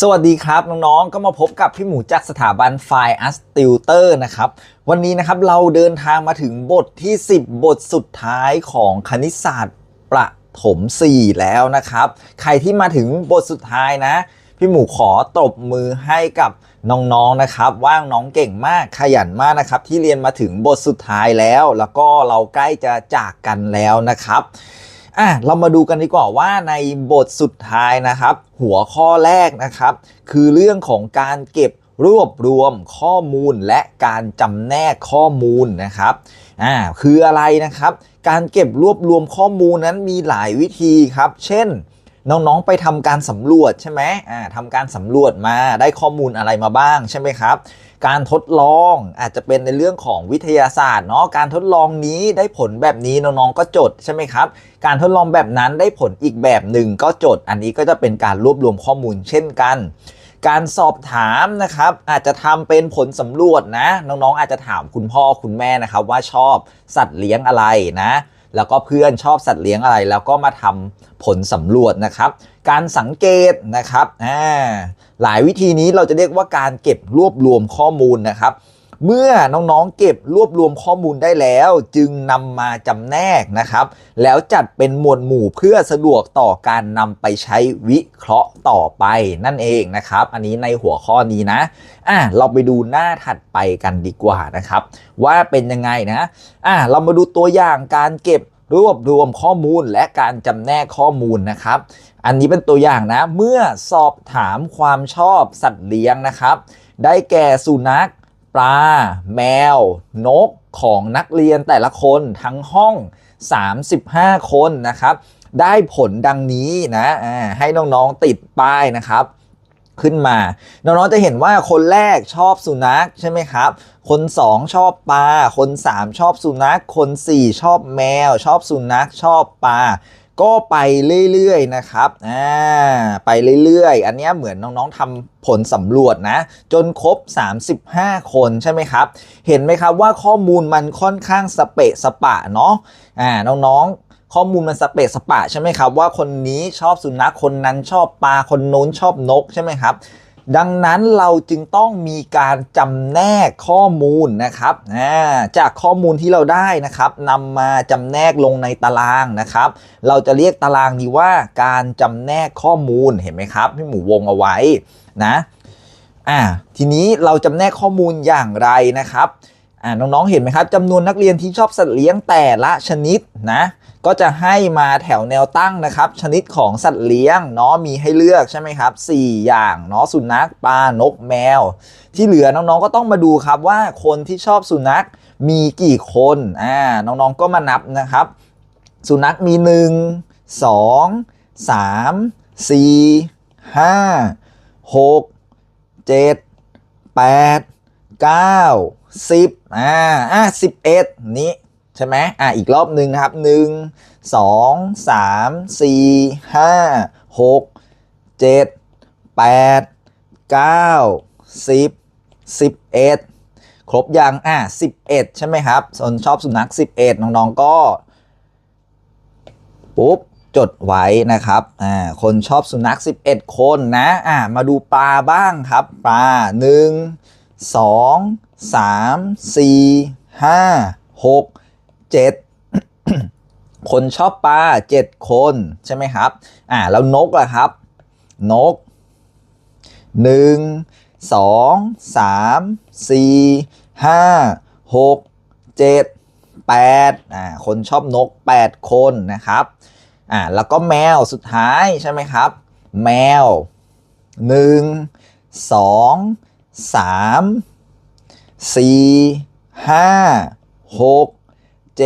สวัสดีครับ น้องๆ ก็มาพบกับพี่หมูจากสถาบัน f i n e Art Tutor นะครับ วันนี้นะครับเราเดินทางมาถึงบทที่ 10 บทสุดท้ายของคณิตศาสตร์ประถม 4 แล้วนะครับ ใครที่มาถึงบทสุดท้ายนะ พี่หมูขอตบมือให้กับน้องๆนะครับ ว่างน้องเก่งมากขยันมากนะครับ ที่เรียนมาถึงบทสุดท้ายแล้ว แล้วก็เราใกล้จะจากกันแล้วนะครับ อะเรามาดูกันดีกว่าว่าในบทสุดท้ายนะครับ หัวข้อแรกนะครับ คือเรื่องของการเก็บรวบรวมข้อมูลและการจำแนกข้อมูลนะครับอ่าคืออะไรนะครับ การเก็บรวบรวมข้อมูลนั้นมีหลายวิธีครับ เช่นน้องๆไปทำการสำรวจใช่ไหมอ่าทำการสำรวจมาได้ข้อมูลอะไรมาบ้างใช่ไหมครับ การทดลองอาจจะเป็นในเรื่องของวิทยาศาสตร์เนาะการทดลองนี้ได้ผลแบบนี้น้องๆก็จดใช่ไหมครับ การทดลองแบบนั้นได้ผลอีกแบบหนึ่งก็จด อันนี้ก็จะเป็นการรวบรวมข้อมูลเช่นกันการสอบถามนะครับอาจจะทำเป็นผลสำรวจนะ น้องๆ อาจจะถามคุณพ่อคุณแม่นะครับว่าชอบสัตว์เลี้ยงอะไรนะ แล้วก็เพื่อนชอบสัตว์เลี้ยงอะไร แล้วก็มาทำผลสำรวจนะครับ การสังเกตนะครับหลายวิธีนี้เราจะเรียกว่าการเก็บรวบรวมข้อมูลนะครับ เมื่อน้องๆเก็บรวบรวมข้อมูลได้แล้ว จึงนำมาจำแนกนะครับ แล้วจัดเป็นหมวดหมู่เพื่อสะดวกต่อการนำไปใช้วิเคราะห์ต่อไปนั่นเองนะครับ อันนี้ในหัวข้อนี้นะอะเราไปดูหน้าถัดไปกันดีกว่านะครับ ว่าเป็นยังไงนะอะเรามาดูตัวอย่างการเก็บรวบรวมข้อมูลและการจำแนกข้อมูลนะครับ อันนี้เป็นตัวอย่างนะ เมื่อสอบถามความชอบสัตว์เลี้ยงนะครับ ได้แก่สุนัข ปลา แมว นกของนักเรียนแต่ละคนทั้งห้อง 35 คนนะครับ ได้ผลดังนี้นะให้น้องๆติดป้ายนะครับขึ้นมา น้องๆจะเห็นว่าคนแรกชอบสุนัขใช่ไหมครับ คน 2 ชอบปลา คน 3 ชอบสุนัข คน 4 ชอบแมว ชอบสุนัขชอบปลา ก็ไปเรื่อยๆนะครับอ่าไปเรื่อยๆ อันนี้เหมือนน้องๆทำผลสำรวจนะ จนครบ 35 คนใช่ไหมครับ เห็นไหมครับว่าข้อมูลมันค่อนข้างสเปะสปะเนาะอ่าน้องๆข้อมูลมันสเปะสปะใช่ไหมครับว่าคนนี้ชอบสุนัขคนนั้นชอบปลาคนโน้นชอบนกใช่ไหมครับ ดังนั้นเราจึงต้องมีการจำแนกข้อมูลนะครับจากข้อมูลที่เราได้นะครับนำมาจำแนกลงในตารางนะครับ เราจะเรียกตารางนี้ว่าการจำแนกข้อมูลเห็นไหมครับพี่หมูวงเอาไว้นะอ่าทีนี้เราจำแนกข้อมูลอย่างไรนะครับอ่าน้องๆเห็นไหมครับจำนวนนักเรียนที่ชอบสัตว์เลี้ยงแต่ละชนิดนะ ก็จะให้มาแถวแนวตั้งนะครับ ชนิดของสัตว์เลี้ยงเนาะมีให้เลือกใช่ไหมครับ 4 อย่างเนาะสุนัขปลานกแมว ที่เหลือน้องๆก็ต้องมาดูครับว่าคนที่ชอบสุนัขมีกี่คนอ่าน้องๆก็มานับนะครับ สุนัขมี 1 2 3 4 5 6 7 8 9 10อ่าอ่า11 นี้ ใช่ไหมอ่าอีกรอบหนึ่งนะครับ1 2 3 4 5 6 7 8 9 10 11ครบยังอะ11ใช่ไหมครับส่วนชอบสุนัข11น้องๆก็ปุ๊บจดไว้นะครับอ่าคนชอบสุนัข 11 คนนะอ่ามาดูปลาบ้างครับ ปลา 1 2 3 4 5 6 7คนชอบปลา7คนใช่ไหมครับ อ่าแล้วนกล่ะครับ นก1 2 3 4 5 6 7 8อ่าคนชอบนก8คนนะครับอ่าแล้วก็แมวสุดท้ายใช่ไหมครับ แมว1 2 3 4 5 6 7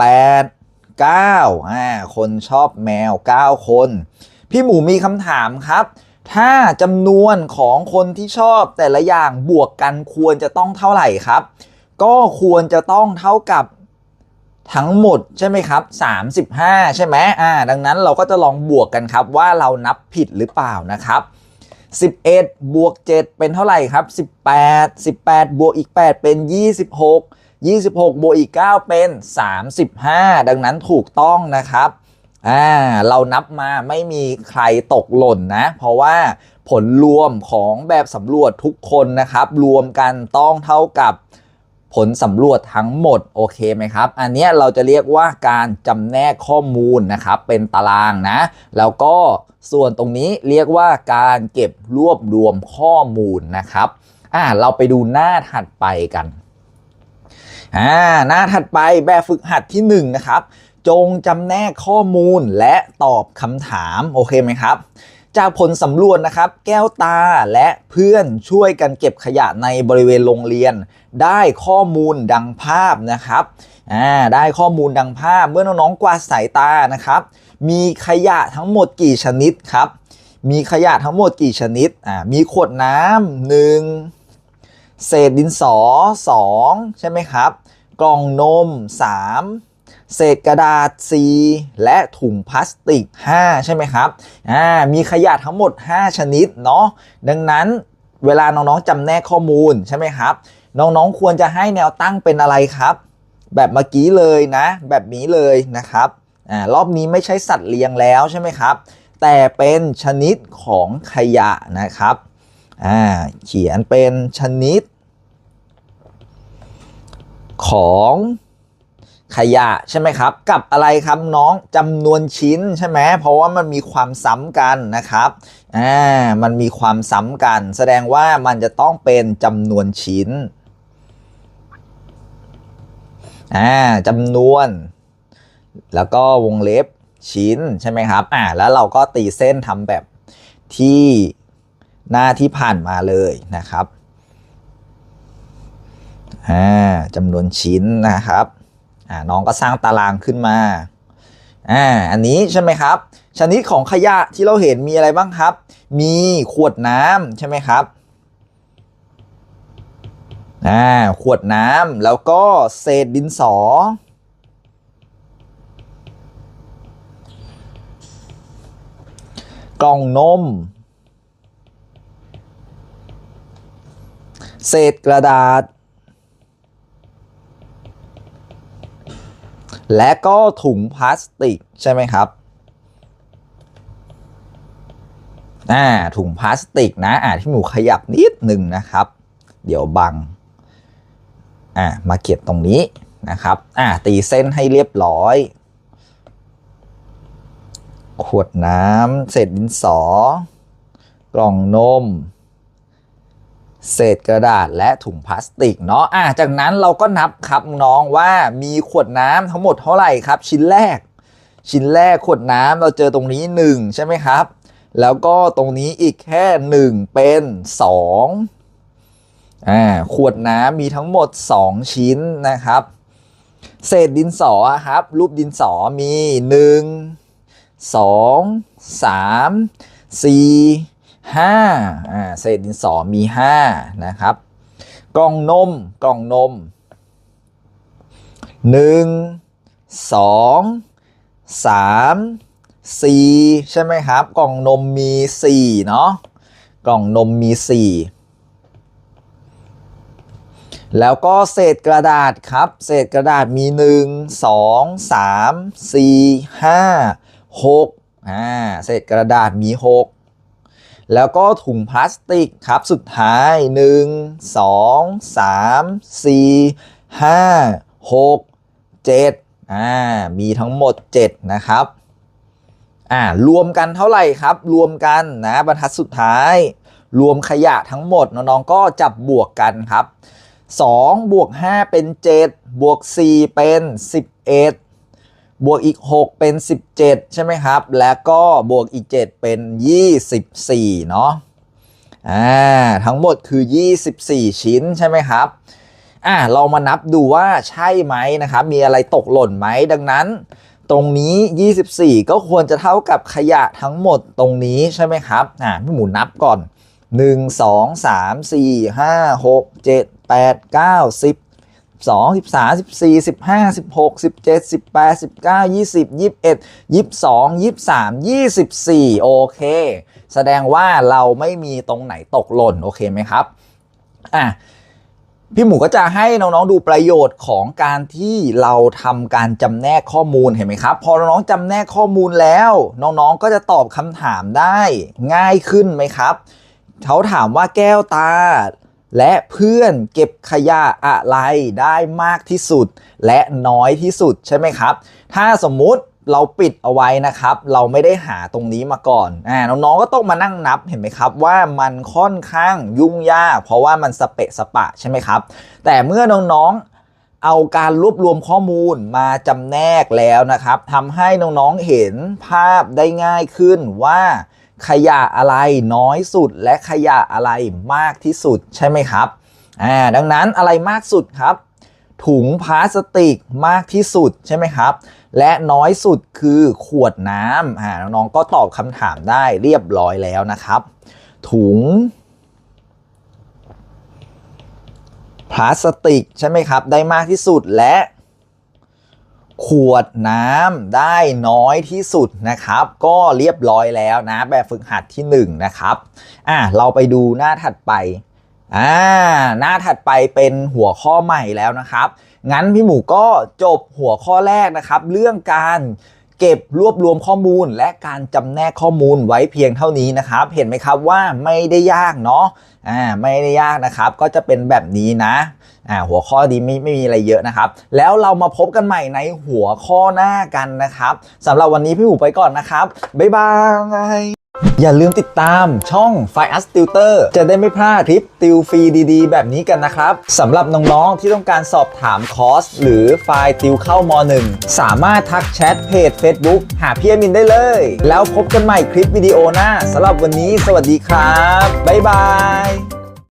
8 9อ่าคนชอบแมว 9 คน พี่หมูมีคำถามครับ ถ้าจำนวนของคนที่ชอบแต่ละอย่างบวกกันควรจะต้องเท่าไหร่ครับ ก็ควรจะต้องเท่ากับทั้งหมดใช่ไหมครับ 35 ใช่ไหมอ่า ดังนั้นเราก็จะลองบวกกันครับว่าเรานับผิดหรือเปล่านะครับ 11 บวก 7 เป็นเท่าไหร่ครับ 18 18 บวกอีก 8 เป็น 26 26 บวกอีก 9 เป็น 35 ดังนั้นถูกต้องนะครับอ่าเรานับมาไม่มีใครตกหล่นนะ เพราะว่าผลรวมของแบบสำรวจทุกคนนะครับ รวมกันต้องเท่ากับ ผลสำรวจทั้งหมดโอเคไหมครับ อันนี้เราจะเรียกว่าการจำแนกข้อมูลนะครับเป็นตารางนะ แล้วก็ส่วนตรงนี้เรียกว่าการเก็บรวบรวมข้อมูลนะครับอ่าเราไปดูหน้าถัดไปกันอ่าหน้าถัดไปแบบฝึกหัดที่1นะครับ จงจำแนกข้อมูลและตอบคำถามโอเคไหมครับ จากผลสำรวจนะครับ แก้วตาและเพื่อนช่วยกันเก็บขยะในบริเวณโรงเรียน ได้ข้อมูลดังภาพนะครับอ่าได้ข้อมูลดังภาพเมื่อน้องๆกวาดสายตานะครับ มีขยะทั้งหมดกี่ชนิดครับ มีขยะทั้งหมดกี่ชนิดอ่ามีขวดน้ำหนึ่งเศษดินสอ2ใช่ไหมครับ กล่องนม 3 เศษกระดาษ 4 และถุงพลาสติก 5 ใช่ไหมครับอ่ามีขยะทั้งหมด 5 ชนิดเนาะดังนั้นเวลาน้องๆจำแนกข้อมูลใช่ไหมครับ น้องๆควรจะให้แนวตั้งเป็นอะไรครับ แบบเมื่อกี้เลยนะ แบบนี้เลยนะครับอ่ารอบนี้ไม่ใช่สัตว์เลี้ยงแล้วใช่ไหมครับ แต่เป็นชนิดของขยะนะครับอ่าเขียนเป็นชนิดของ ขยะใช่ไหมครับ กับอะไรครับน้องจำนวนชิ้นใช่ไหมเพราะว่ามันมีความซ้ำกันนะครับอ่ามันมีความซ้ำกัน แสดงว่ามันจะต้องเป็นจำนวนชิ้นอ่าจำนวน แล้วก็วงเล็บชิ้นใช่ไหมครับอ่าแล้วเราก็ตีเส้นทำแบบที่หน้าที่ผ่านมาเลยนะครับอ่าจำนวนชิ้นนะครับ อ่าน้องก็สร้างตารางขึ้นมาอ่าอันนี้ใช่ไหมครับ ชนิดของขยะที่เราเห็นมีอะไรบ้างครับ มีขวดน้ำใช่ไหมครับอ่าขวดน้ำแล้วก็เศษดินสอกล่องนม เศษกระดาษ และก็ถุงพลาสติกใช่ไหมครับอ่าถุงพลาสติกนะอ่าที่หมูขยับนิดหนึ่งนะครับ เดี๋ยวบังอ่ามาเขียนตรงนี้นะครับอ่าตีเส้นให้เรียบร้อย ขวดน้ำเศษดินสอกล่องนม เศษกระดาษและถุงพลาสติกเนาะอะจากนั้นเราก็นับครับน้องว่ามีขวดน้ำทั้งหมดเท่าไหร่ครับ ชิ้นแรก ชิ้นแรกขวดน้ำเราเจอตรงนี้ 1 ใช่ไหมครับ แล้วก็ตรงนี้อีกแค่ 1 เป็น 2อ่าขวดน้ำมีทั้งหมด 2 ชิ้นนะครับ เศษดินสอครับ รูปดินสอมี1สอง สามสี่ห้าอ่าเศษดินสอมีห้านะครับ กล่องนมกล่องนมหนึ่งสองสามสี่ใช่ไหมครับ กล่องนมมีสี่เนาะกล่องนมมีสี่แล้วก็เศษกระดาษครับ เศษกระดาษมี 1 2 3 4 5 6อ่าเศษกระดาษมี 6 แล้วก็ถุงพลาสติกครับ สุดท้าย 1 2 3 4 5 6 7อ่ามีทั้งหมด 7 นะครับอ่ารวมกันเท่าไหร่ครับ รวมกันนะบรรทัดสุดท้าย รวมขยะทั้งหมดน้องๆก็จับบวกกันครับ2บวก5เป็น 7 บวก 4 เป็น 11 บวกอีก 6 เป็น 17 ใช่ไหมครับ แล้วก็บวกอีก 7 เป็น 24 เนาะอ่าทั้งหมดคือ 24 ชิ้นใช่ไหมครับอ่าเรามานับดูว่าใช่ไหมนะครับ มีอะไรตกหล่นไหมดังนั้น ตรงนี้ 24 ก็ควรจะเท่ากับขยะทั้งหมดตรงนี้ใช่ไหมครับอ่าพี่หมูนับก่อน 1 2 3 4 5 6 7 8 9 10 12 13 14 15 16 17 18 19 20 21 22 23 24โอเค แสดงว่าเราไม่มีตรงไหนตกหล่นโอเคไหมครับอะพี่หมูก็จะให้น้องๆดูประโยชน์ของการที่เราทำการจำแนกข้อมูลเห็นไหมครับ พอน้องๆจำแนกข้อมูลแล้ว น้องๆก็จะตอบคำถามได้ง่ายขึ้นไหมครับเขาถามว่าแก้วตา และเพื่อนเก็บขยะอะไรได้มากที่สุด และน้อยที่สุดใช่ไหมครับ ถ้าสมมุติเราปิดเอาไว้นะครับ เราไม่ได้หาตรงนี้มาก่อนอ่าน้องๆก็ต้องมานั่งนับเห็นไหมครับ ว่ามันค่อนข้างยุ่งยาก เพราะว่ามันสเปะสปะใช่ไหมครับ แต่เมื่อน้องๆเอาการรวบรวมข้อมูลมาจำแนกแล้วนะครับทำให้น้องๆเห็นภาพได้ง่ายขึ้นว่า ขยะอะไรน้อยสุดและขยะอะไรมากที่สุดใช่ไหมครับอ่าดังนั้นอะไรมากสุดครับ ถุงพลาสติกมากที่สุดใช่ไหมครับ และน้อยสุดคือขวดน้ำอ่าน้องๆก็ตอบคำถามได้เรียบร้อยแล้วนะครับ ถุงพลาสติกใช่ไหมครับ ได้มากที่สุดและ ขวดน้ำได้น้อยที่สุดนะครับ ก็เรียบร้อยแล้วนะ แบบฝึกหัดที่ 1 นะครับอะเราไปดูหน้าถัดไปอ่าหน้าถัดไปเป็นหัวข้อใหม่แล้วนะครับ งั้นพี่หมูก็จบหัวข้อแรกนะครับ เรื่องการเก็บรวบรวมข้อมูลและการจำแนกข้อมูลไว้เพียงเท่านี้นะครับ เห็นไหมครับว่าไม่ได้ยากเนาะอ่าไม่ได้ยากนะครับ ก็จะเป็นแบบนี้นะ อ่าหัวข้อดีไม่ไม่มีอะไรเยอะนะครับ แล้วเรามาพบกันใหม่ในหัวข้อหน้ากันนะครับสำหรับวันนี้พี่หมูไปก่อนนะครับ บ๊ายบายอย่าลืมติดตามช่อง f i r e s Tutor จะได้ไม่พลาดคลิปติวฟรีดีๆ แบบนี้กันนะครับสำหรับน้องๆที่ต้องการสอบถามคอร์ส หรือไฟล์ติวเข้าม .1 สามารถทักแชทเพจ Facebook หาพี่อมินได้เลย แล้วพบกันใหม่คลิปวิดีโอหน้าสำหรับวันนี้สวัสดีครับ บ๊ายบาย